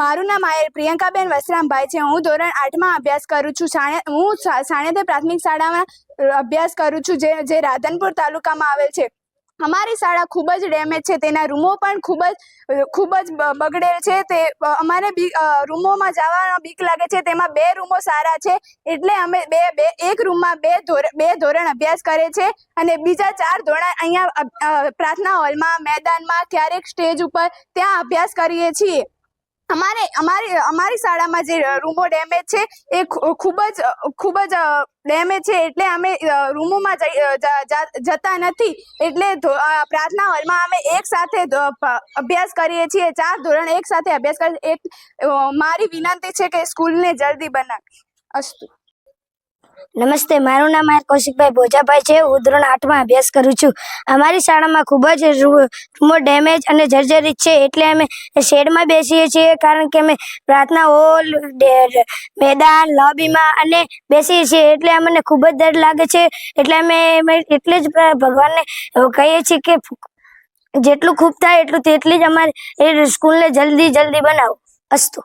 મારું નામ આયર પ્રિયંકાબેન વસરામભાઈ છે. હું ધોરણ આઠમાં અભ્યાસ કરું છું. સાણે, હું સાણેદર પ્રાથમિક શાળામાં અભ્યાસ કરું છું, જે જે રાધનપુર તાલુકામાં આવેલ છે. અમારી શાળા ખૂબ જ ડેમેજ છે. તેના રૂમો પણ ખૂબ જ ખૂબ જ બગડેલ છે. તે અમારે બી રૂમોમાં જવાનો બીક લાગે છે. તેમાં બે રૂમો સારા છે. એટલે અમે બે બે, એક રૂમમાં બે ધોરણ બે ધોરણ અભ્યાસ કરે છે અને બીજા ચાર ધોરણ અહીંયા પ્રાર્થના હોલમાં, મેદાનમાં, ક્યારેક સ્ટેજ ઉપર ત્યાં અભ્યાસ કરીએ છીએ. અમારે અમારી અમારી શાળામાં જે રૂમો ડેમેજ છે, એ ખૂબ જ ખૂબ જ ડેમેજ છે એટલે અમે રૂમોમાં જતા નથી. એટલે પ્રાર્થના હોલમાં અમે એક સાથે અભ્યાસ કરીએ છીએ, ચાર ધોરણ એક સાથે અભ્યાસ કરીએ એક મારી વિનંતી છે કે સ્કૂલને જલ્દી બનાવી. અસ્તુ નમસ્તે, મારું નામ કૌશિકભાઈ ભોજાભાઈ છે. હું ધોરણ આઠમાં અભ્યાસ કરું છું. અમારી શાળામાં ખૂબ જ રૂમો ડેમેજ અને જર્જરિત છે. એટલે અમે શેડમાં બેસીએ છીએ કારણ કે અમે પ્રાર્થના હોલ મેદાન, લોબીમાં અને બેસીએ છીએ. એટલે અમને ખૂબ જ ડર લાગે છે. એટલે અમે એટલે જ ભગવાનને કહીએ છીએ કે જેટલું ખૂબ થાય એટલું તેટલી જ અમારે એ સ્કૂલને જલ્દી જલ્દી બનાવો. અસ્તુ.